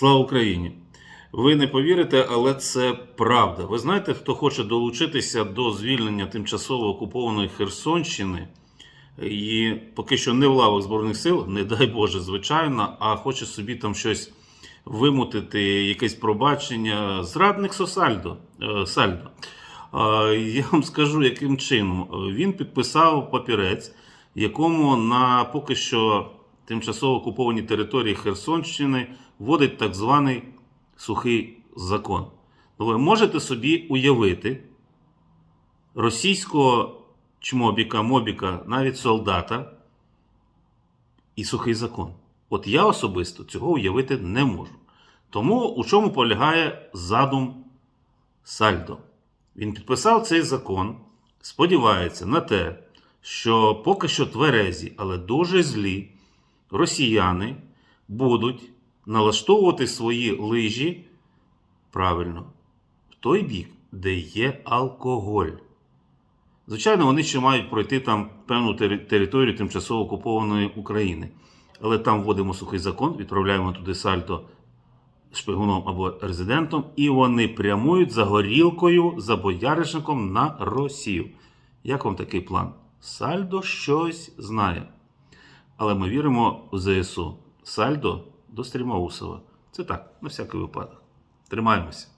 Слава Україні! Ви не повірите, але це правда. Ви знаєте, хто хоче долучитися до звільнення тимчасово окупованої Херсонщини і поки що не в лавах Збройних сил, не дай Боже, звичайно, а хоче собі там щось вимутити, якесь пробачення. Зрадник Сосальдо. е, Сальдо. Я вам скажу, яким чином. Він підписав папірець, якому на поки що тимчасово окупованій території Херсонщини вводить так званий сухий закон. Ну, ви можете собі уявити російського чмобіка, мобіка, навіть солдата і сухий закон. От я особисто цього уявити не можу. Тому у чому полягає задум Сальдо? Він підписав цей закон, сподівається на те, що поки що тверезі, але дуже злі росіяни будуть налаштовувати свої лижі правильно в той бік, де є алкоголь. Звичайно, вони ще мають пройти там певну територію тимчасово окупованої України. Але там вводимо сухий закон, відправляємо туди сальто шпигуном або резидентом, і вони прямують за горілкою, за бояришником на Росію. Як вам такий план? Сальдо щось знає. Але ми віримо в ЗСУ. Сальдо до Стрімаусова. Це так, на всякий випадок. Тримаємося.